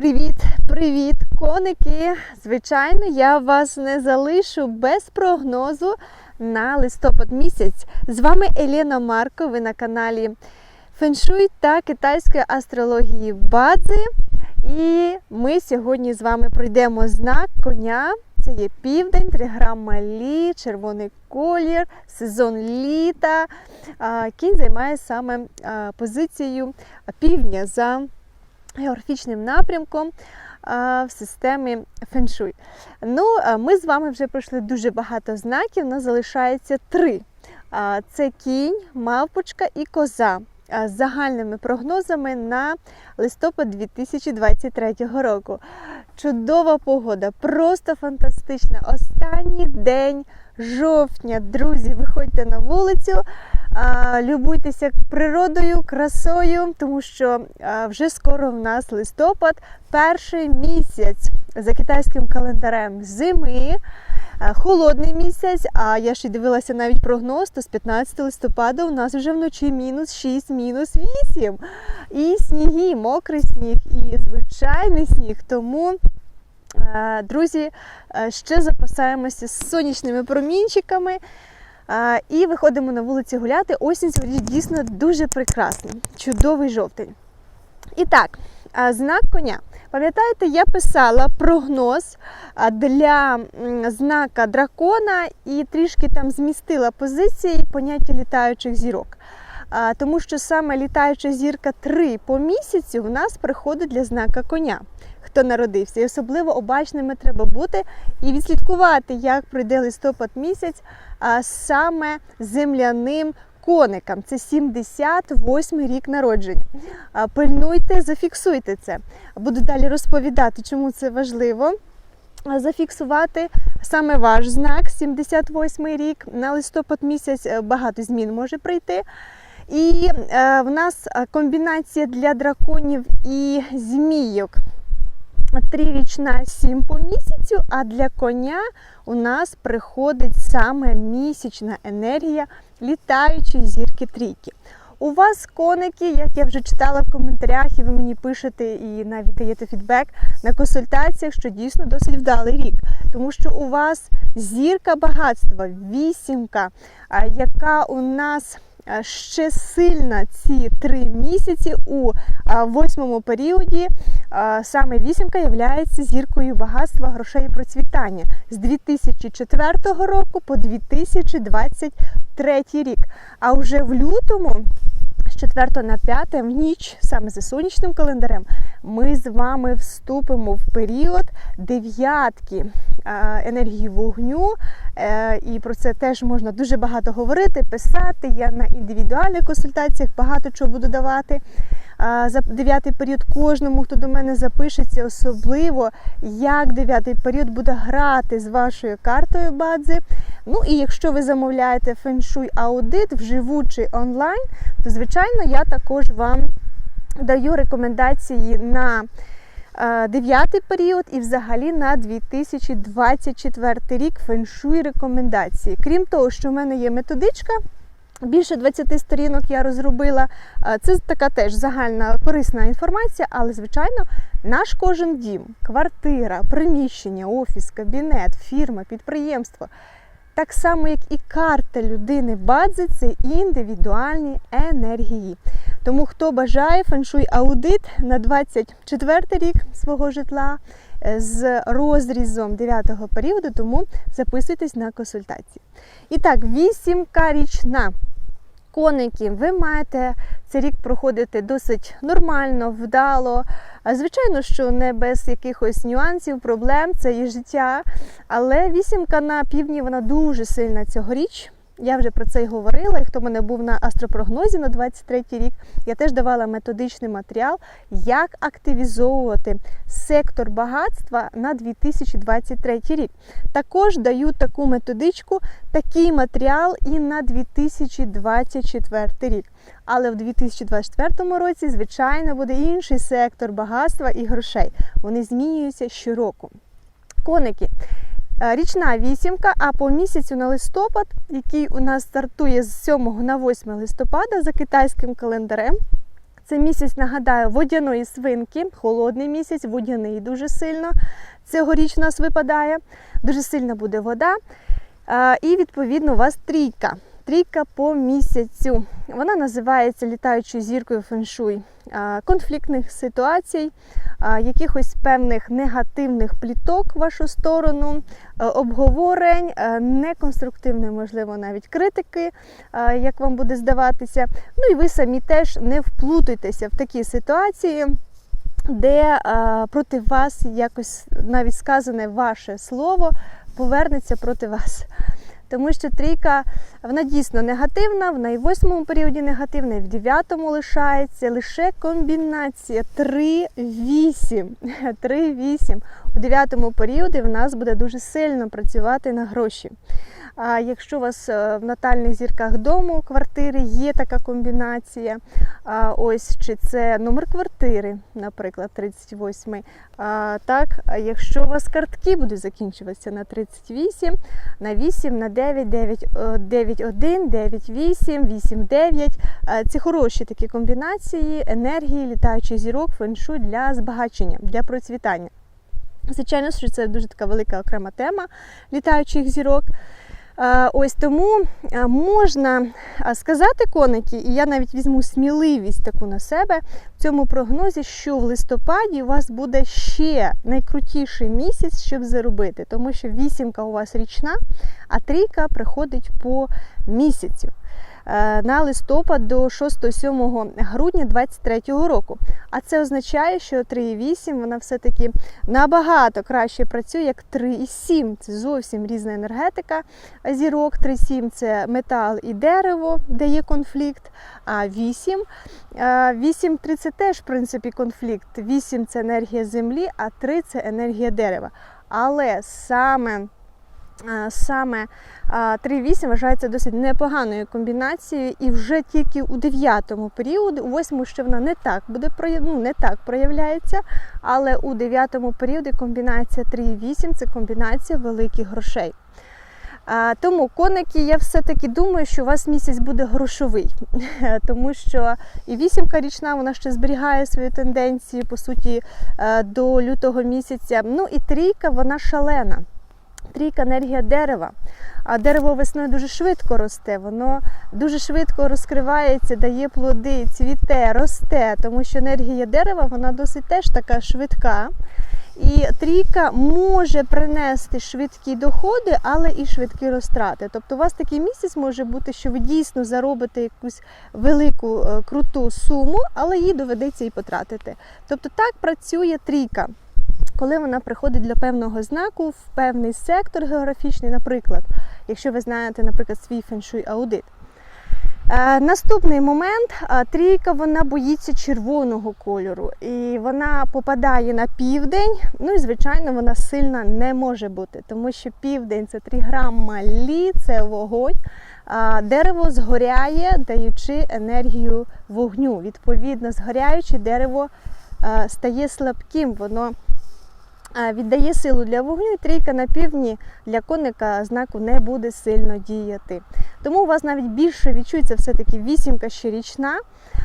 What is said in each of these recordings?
Привіт, привіт, коники! Звичайно, я вас не залишу без прогнозу на листопад місяць. З вами Елена Марко. Ви на каналі Феншуй та китайської астрології Бадзи. І ми сьогодні з вами пройдемо знак коня. Це є південь, 3 грама лі, червоний колір, сезон літа. Кінь займає саме позицію півдня за географічним напрямком в системі феншуй. Ну, ми з вами вже пройшли дуже багато знаків, нас залишається три. Це кінь, мавпочка і коза. З загальними прогнозами на листопад 2023 року. Чудова погода, просто фантастична. Останній день жовтня. Друзі, виходьте на вулицю, любуйтеся природою, красою, тому що вже скоро в нас листопад, перший місяць за китайським календарем зими. Холодний місяць, а я ще дивилася навіть прогноз, то з 15 листопада у нас вже вночі мінус 6, мінус 8. І сніги, мокрий сніг, і звичайний сніг. Тому Друзі, ще запасаємося сонячними промінчиками і виходимо на вулиці гуляти. Осінь сьогодні дійсно дуже прекрасна, чудовий жовтень. І так, знак коня. Пам'ятаєте, я писала прогноз для знака дракона і трішки там змістила позиції поняття літаючих зірок. Тому що саме літаюча зірка 3 по місяцю в нас приходить для знака коня хто народився. І особливо обачними треба бути і відслідкувати, як пройде листопад місяць а саме земляним коникам. Це 78 рік народження. Пильнуйте, зафіксуйте це. Буду далі розповідати, чому це важливо. Зафіксувати саме ваш знак, 78 рік. На листопад місяць е, багато змін може прийти. І е, в нас е, комбінація для драконів і змійок трирічна сім по місяцю, а для коня у нас приходить саме місячна енергія літаючої зірки трійки. У вас коники, як я вже читала в коментарях, і ви мені пишете і навіть даєте фідбек на консультаціях, що дійсно досить вдалий рік, тому що у вас зірка багатства, вісімка, яка у нас ще сильна ці три місяці у восьмому періоді. Саме вісімка є зіркою багатства, грошей і процвітання з 2004 року по 2023 рік. А вже в лютому. З 4 на 5 в ніч, саме за сонячним календарем, ми з вами вступимо в період дев'ятки е, енергії вогню. Е, І про це теж можна дуже багато говорити, писати. Я на індивідуальних консультаціях багато чого буду давати. За дев'ятий період кожному, хто до мене запишеться, особливо як дев'ятий період буде грати з вашою картою бадзи. Ну і якщо ви замовляєте феншуй аудит вживу чи онлайн, то звичайно я також вам даю рекомендації на дев'ятий період і взагалі на 2024 рік феншуй рекомендації. Крім того, що в мене є методичка. Більше 20 сторінок я розробила. Е, Це така теж загальна корисна інформація, але, звичайно, наш кожен дім, квартира, приміщення, офіс, кабінет, фірма, підприємство. Так само, як і карта людини бадзи, це індивідуальні енергії. Тому хто бажає феншуй аудит на 24 рік свого житла е, з розрізом 9-го періоду, тому записуйтесь на консультації. І так, вісімка річна. Коники, ви маєте цей рік проходити досить нормально, вдало. Звичайно, що не без якихось нюансів, проблем, це є життя. Але вісімка на півдні вона дуже сильна цьогоріч. Я вже про це й говорила. І хто мене був на астропрогнозі на 23 рік, я теж давала методичний матеріал, як активізовувати сектор багатства на 2023 рік. Також даю таку методичку, такий матеріал і на 2024 рік. Але в 2024 році, звичайно, буде інший сектор багатства і грошей. Вони змінюються щороку. Коники. Е, Річна вісімка, а по місяцю на листопад, який у нас стартує з 7 на 8 листопада за китайським календарем, Це місяць, нагадаю, водяної свинки, холодний місяць, водяний дуже сильно. Цьогоріч у нас випадає. Дуже сильна буде вода. І відповідно у вас трійка. Трійка по місяцю. Вона називається літаючою зіркою феншуй конфліктних ситуацій, якихось певних негативних пліток в вашу сторону, е, обговорень, е, неконструктивної, можливо, навіть критики, е, як вам буде здаватися. Ну і ви самі теж не вплутуйтеся в такі ситуації. Де е, проти вас якось навіть сказане ваше слово повернеться проти вас. Тому що трійка вона дійсно негативна, вона і в восьмому періоді негативна, і в дев'ятому лишається лише комбінація 3-8. 3-8. У дев'ятому періоді в нас буде дуже сильно працювати на гроші. А якщо у вас е, в натальних зірках дому квартири є така комбінація, ось чи це номер квартири, наприклад, 38. А, так, якщо у вас картки будуть закінчуватися на 38, на 8, на 9, 9, 9 1, 9, 8, 8, 9. Е, Це хороші такі комбінації енергії, літаючих зірок, феншуй для збагачення, для процвітання. Звичайно, що це дуже така велика окрема тема літаючих зірок. Ось тому можна сказати коники, і я навіть візьму сміливість таку на себе в цьому прогнозі, що в листопаді у вас буде ще найкрутіший місяць, щоб заробити, тому що вісімка у вас річна, а трійка приходить по місяцю. Е, На листопад до 6-7 грудня 2023 року. А це означає, що 3,8 вона все-таки набагато краще працює, як 3,7. Це зовсім різна енергетика зірок. 3,7 це метал і дерево, де є конфлікт. А 8, 8 3 це теж в принципі конфлікт. 8 це енергія землі, а 3 це енергія дерева. Але саме Саме 3,8 вважається досить непоганою комбінацією, і вже тільки у 9 періоді, у 8 ще вона не так буде ну, не так проявляється, але у 9 періоді комбінація 3,8 це комбінація великих грошей. Тому коники, я все-таки думаю, що у вас місяць буде грошовий, тому що і вісімка річна вона ще зберігає свою тенденцію, по суті, е, до лютого місяця. Ну і трійка, вона шалена. Трійка енергія дерева. А дерево весною дуже швидко росте, воно дуже швидко розкривається, дає плоди, цвіте, росте, тому що енергія дерева вона досить теж така швидка. І трійка може принести швидкі доходи, але і швидкі розтрати. Тобто у вас такий місяць може бути, що ви дійсно заробите якусь велику е, круту суму, але її доведеться і потратити. Тобто так працює трійка коли вона приходить для певного знаку в певний сектор географічний, наприклад, якщо ви знаєте, наприклад, свій феншуй аудит. Е, наступний момент трійка вона боїться червоного кольору, і вона попадає на південь. Ну і звичайно, вона сильна не може бути, тому що південь це 3 грама лі, це вогонь. Дерево згоряє, даючи енергію вогню. Відповідно, згоряючи дерево е, стає слабким, воно віддає силу для вогню, і трійка на півдні для коника знаку не буде сильно діяти. Тому у вас навіть більше відчується все-таки вісімка щорічна.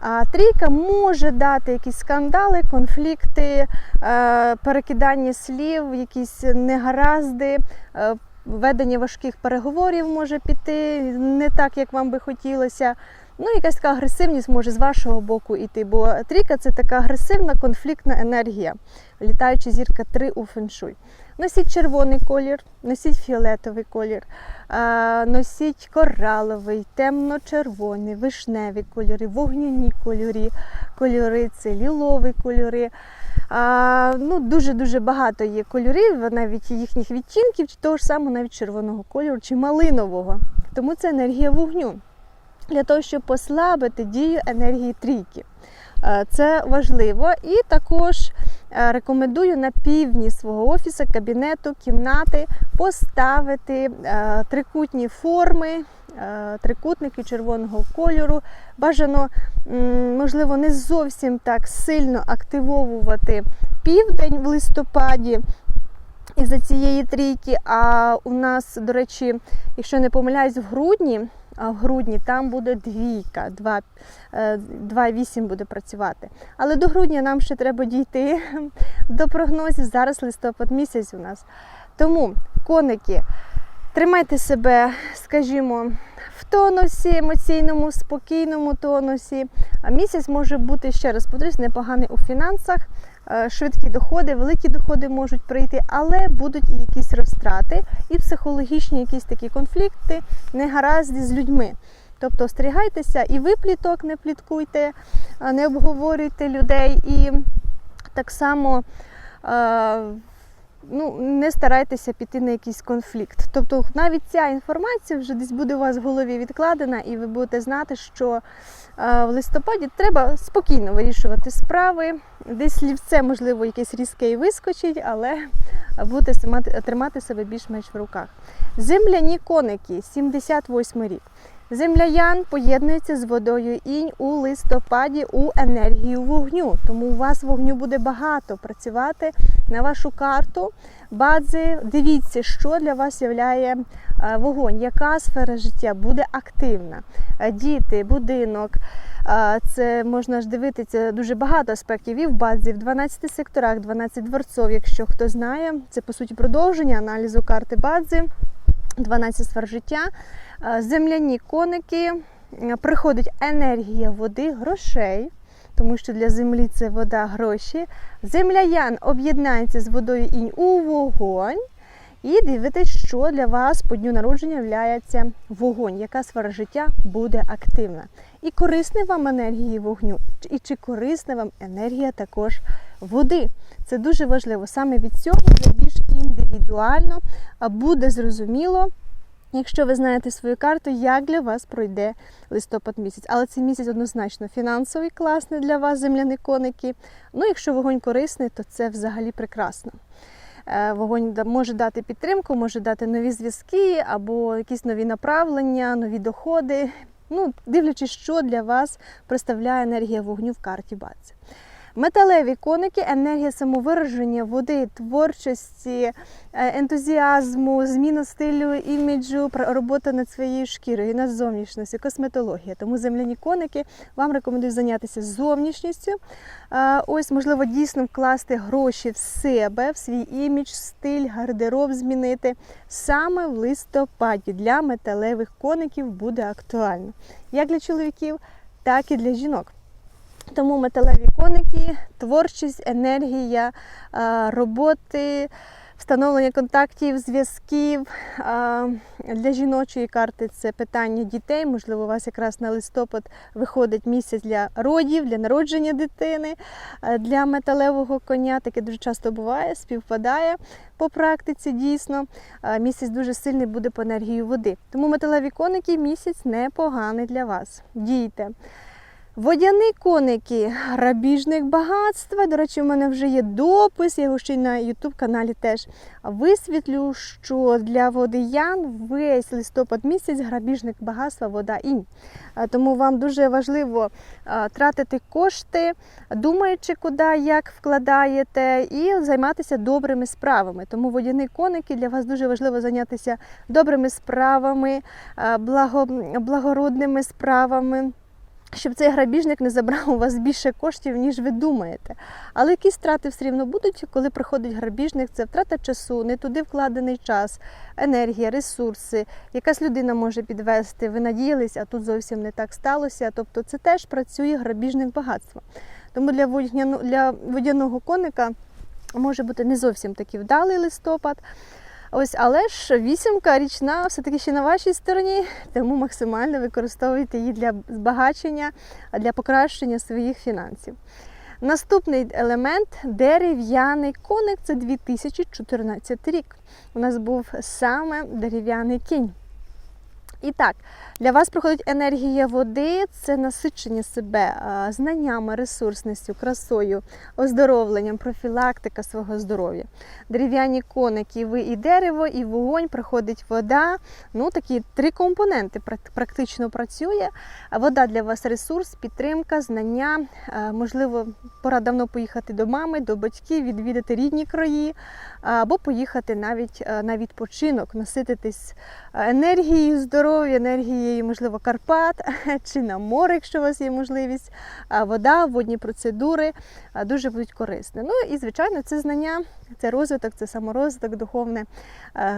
А трійка може дати якісь скандали, конфлікти, е, перекидання слів, якісь негаразди. Е, ведення важких переговорів може піти не так, як вам би хотілося. Ну, якась така агресивність може з вашого боку йти, бо трійка це така агресивна конфліктна енергія, літаюча зірка 3 у феншуй. Носіть червоний колір, носіть фіолетовий колір, носіть кораловий, темно-червоний, вишневі кольори, вогняні кольори, кольори це лілові кольори. Ну, Дуже-дуже багато є кольорів, навіть їхніх відтінків, того ж самого навіть червоного кольору, чи малинового. Тому це енергія вогню для того, щоб послабити дію енергії трійки. Е, це важливо. І також е, рекомендую на півдні свого офісу, кабінету, кімнати поставити е, трикутні форми, трикутники червоного кольору. Бажано, можливо, не зовсім так сильно активовувати південь в листопаді. Із-за цієї трійки, а у нас, до речі, якщо не помиляюсь, в грудні в грудні там буде двійка, два- е, 2,8 буде працювати. Але до грудня нам ще треба дійти до прогнозів. Зараз листопад місяць у нас. Тому, коники, тримайте себе, скажімо, в тонусі, емоційному, спокійному тонусі. А місяць може бути, ще раз повторюсь, непоганий у фінансах. Е, Швидкі доходи, великі доходи можуть прийти, але будуть і якісь розтрати, і психологічні якісь такі конфлікти, негаразді з людьми. Тобто остерігайтеся, і ви пліток не пліткуйте, не обговорюйте людей, і так само е, ну, не старайтеся піти на якийсь конфлікт. Тобто навіть ця інформація вже десь буде у вас в голові відкладена, і ви будете знати, що е, в листопаді треба спокійно вирішувати справи. Десь слівце, можливо, якесь різке і вискочить, але будете тримати себе більш-менш в руках. Земляні коники, 78 рік. Земля Ян поєднується з водою інь у листопаді у енергію вогню. Тому у вас вогню буде багато працювати на вашу карту. Бадзи, дивіться, що для вас являє е, вогонь, яка сфера життя буде активна. Е, Діти, будинок. е, Це можна ж дивитися дуже багато аспектів і в бадзі, в 12 секторах, 12 дворцов. Якщо хто знає, це по суті продовження аналізу карти бадзи. 12 сфер життя, Е, земляні коники, е, приходить енергія води, грошей, тому що для землі це вода, гроші. Земля об'єднається з водою інь у вогонь. І дивитесь, що для вас по дню народження являється вогонь, яка сфера життя буде активна. І корисна вам енергії вогню, і чи корисна вам енергія також води. Це дуже важливо. Саме від цього вже більш індивідуально буде зрозуміло, якщо ви знаєте свою карту, як для вас пройде листопад місяць. Але цей місяць однозначно фінансовий, класний для вас, земляні коники. Ну, якщо вогонь корисний, то це взагалі прекрасно. Е, Вогонь може дати підтримку, може дати нові зв'язки або якісь нові направлення, нові доходи. Ну, дивлячись, що для вас представляє енергія вогню в карті Бадзи. Металеві коники, енергія самовираження, води, творчості, е, ентузіазму, зміна стилю, іміджу, робота над своєю шкірою, над зовнішністю, косметологія. Тому земляні коники вам рекомендую зайнятися зовнішністю. Е, Ось, можливо, дійсно вкласти гроші в себе, в свій імідж, стиль, гардероб змінити. Саме в листопаді для металевих коників буде актуально. Як для чоловіків, так і для жінок. Тому металеві коники, творчість, енергія, е, роботи, встановлення контактів, зв'язків. Е, Для жіночої карти це питання дітей. Можливо, у вас якраз на листопад виходить місяць для родів, для народження дитини. Е, Для металевого коня таке дуже часто буває, співпадає по практиці дійсно. Місяць дуже сильний буде по енергії води. Тому металеві коники місяць непоганий для вас. Дійте. Водяні коники, грабіжник багатства. До речі, у мене вже є допис, я його ще й на YouTube каналі теж висвітлю, що для водиян весь листопад місяць грабіжник багатства, вода інь. Тому вам дуже важливо тратити кошти, думаючи, куди, як вкладаєте, і займатися добрими справами. Тому водяні коники для вас дуже важливо зайнятися добрими справами, а, благо, благородними справами щоб цей грабіжник не забрав у вас більше коштів, ніж ви думаєте. Але якісь втрати все рівно будуть, коли приходить грабіжник, це втрата часу, не туди вкладений час, енергія, ресурси. Якась людина може підвести, ви надіялись, а тут зовсім не так сталося. Тобто це теж працює грабіжник багатства. Тому для водяно- для водяного коника може бути не зовсім такий вдалий листопад. Ось, але ж вісімка річна все-таки ще на вашій стороні, тому максимально використовуйте її для збагачення, для покращення своїх фінансів. Наступний елемент дерев'яний коник це 2014 рік. У нас був саме дерев'яний кінь. І так, для вас проходить енергія води, це насичення себе знаннями, ресурсністю, красою, оздоровленням, профілактика свого здоров'я. Дерев'яні коники, ви і дерево, і вогонь, приходить вода. Ну, такі три компоненти практично працює. Вода для вас ресурс, підтримка, знання. Можливо, пора давно поїхати до мами, до батьків, відвідати рідні краї, або поїхати навіть на відпочинок, насититись енергією, здоров'ям. Здоров'я, енергією, можливо, Карпат чи на море, якщо у вас є можливість. Вода, водні процедури дуже будуть корисні. Ну і звичайно, це знання, це розвиток, це саморозвиток, духовне,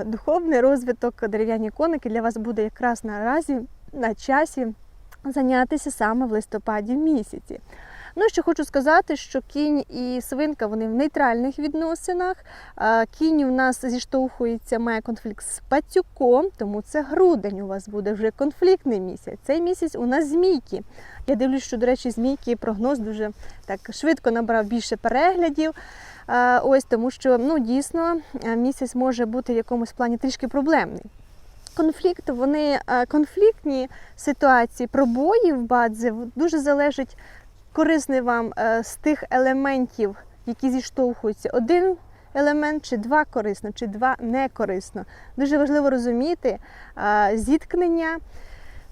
духовний розвиток, дерев'яні коники для вас буде якраз наразі на часі зайнятися саме в листопаді місяці. Ну, ще хочу сказати, що кінь і свинка вони в нейтральних відносинах. Кінь у нас зіштовхується, має конфлікт з пацюком, тому це грудень у вас буде вже конфліктний місяць. Цей місяць у нас змійки. Я дивлюсь, що, до речі, змійки прогноз дуже так швидко набрав більше переглядів. Ось тому, що ну дійсно місяць може бути в якомусь плані трішки проблемний. Конфлікт, вони конфліктні ситуації, пробої в бадзи дуже залежать корисний вам е, з тих елементів, які зіштовхуються. Один елемент чи два корисно, чи два не корисно. Дуже важливо розуміти е, зіткнення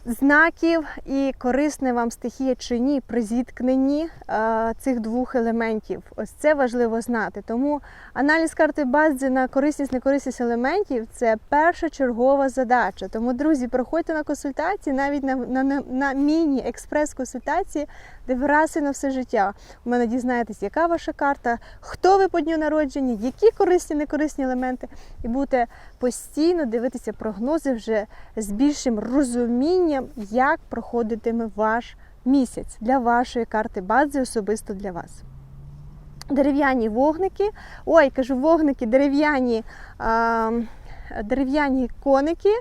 знаків і корисне вам стихія чи ні при зіткненні е, цих двох елементів. Ось це важливо знати. Тому аналіз карти Бадзи на корисність, некорисність елементів це першочергова задача. Тому, друзі, проходьте на консультації, навіть на, на, на, на міні-експрес-консультації, де ви раз і на все життя у мене дізнаєтесь, яка ваша карта, хто ви по дню народження, які корисні, некорисні елементи, і будете постійно дивитися прогнози вже з більшим розумінням, як проходитиме ваш місяць для вашої карти бази, особисто для вас. Дерев'яні вогники, ой, кажу, вогники, дерев'яні. Дерев'яні коники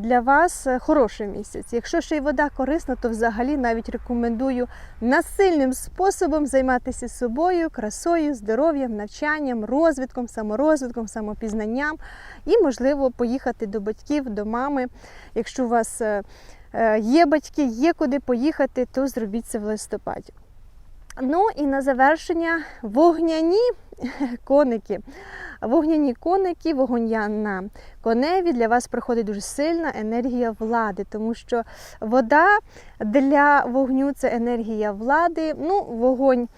для вас е, хороший місяць. Якщо ще й вода корисна, то взагалі навіть рекомендую насильним способом займатися собою, красою, здоров'ям, навчанням, розвитком, саморозвитком, самопізнанням і, можливо, поїхати до батьків, до мами. Якщо у вас е, е, є батьки, є куди поїхати, то зробіть це в листопаді. Ну і на завершення вогняні коники. Вогняні коники, вогонь на коневі для вас приходить дуже сильна енергія влади, тому що вода для вогню це енергія влади. Ну, Вогонь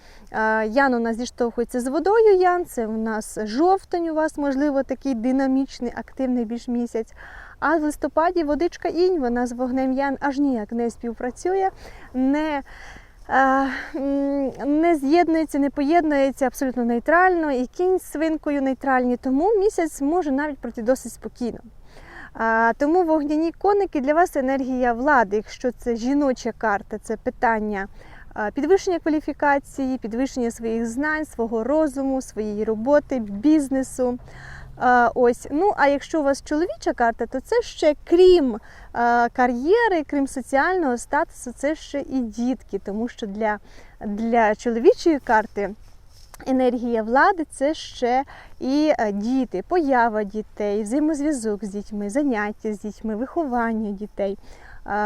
Ян у нас зіштовхується з водою. Ян, це у нас жовтень, у вас, можливо, такий динамічний, активний більш місяць. А в листопаді водичка інь, вона з вогнем Ян аж ніяк не співпрацює. не не з'єднується, не поєднується абсолютно нейтрально, і кінь з свинкою нейтральні, тому місяць може навіть пройти досить спокійно. Тому вогняні коники для вас енергія влади. Якщо це жіноча карта, це питання підвищення кваліфікації, підвищення своїх знань, свого розуму, своєї роботи, бізнесу. Ось, ну а якщо у вас чоловіча карта, то це ще крім кар'єри, крім соціального статусу, це ще і дітки, тому що для, для чоловічої карти. Енергія влади це ще і діти, поява дітей, взаємозв'язок з дітьми, заняття з дітьми, виховання дітей.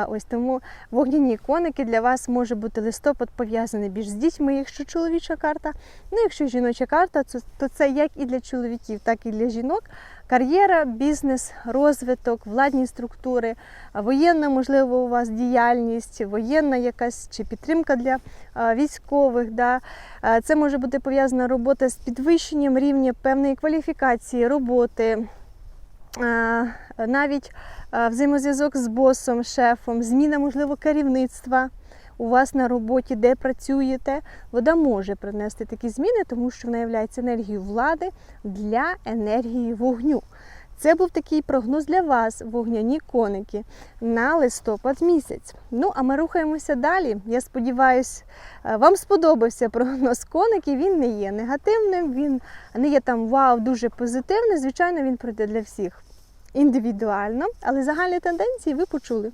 Ось тому вогняні коники для вас може бути листопад пов'язаний більш з дітьми, якщо чоловіча карта. Ну, якщо жіноча карта, то це як і для чоловіків, так і для жінок. Кар'єра, бізнес, розвиток, владні структури, воєнна, можливо, у вас діяльність, воєнна якась чи підтримка для військових. Да. Це може бути пов'язана робота з підвищенням рівня певної кваліфікації, роботи. Навіть взаємозв'язок з босом, шефом, зміна, можливо, керівництва у вас на роботі, де працюєте, вода може принести такі зміни, тому що вона є енергією влади для енергії вогню. Це був такий прогноз для вас, вогняні коники, на листопад місяць. Ну, а ми рухаємося далі. Я сподіваюся, вам сподобався прогноз коників. Він не є негативним, він не є там вау, дуже позитивний. Звичайно, він пройде для всіх індивідуально, але загальні тенденції ви почули.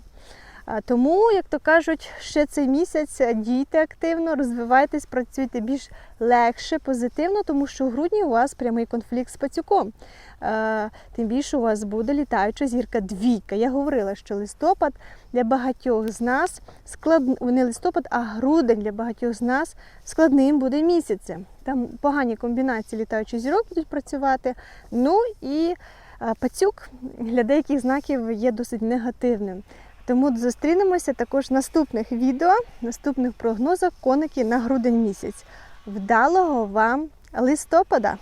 Тому, як то кажуть, ще цей місяць дійте активно, розвивайтесь, працюйте більш легше, позитивно, тому що в грудні у вас прямий конфлікт з пацюком. Тим більше у вас буде літаюча зірка двійка. Я говорила, що листопад для багатьох з нас склад... не листопад, а грудень для багатьох з нас складним буде місяцем. Там погані комбінації літаючих зірок будуть працювати. Ну і пацюк для деяких знаків є досить негативним. Тому зустрінемося також в наступних відео, наступних прогнозах коники на грудень місяць. Вдалого вам листопада!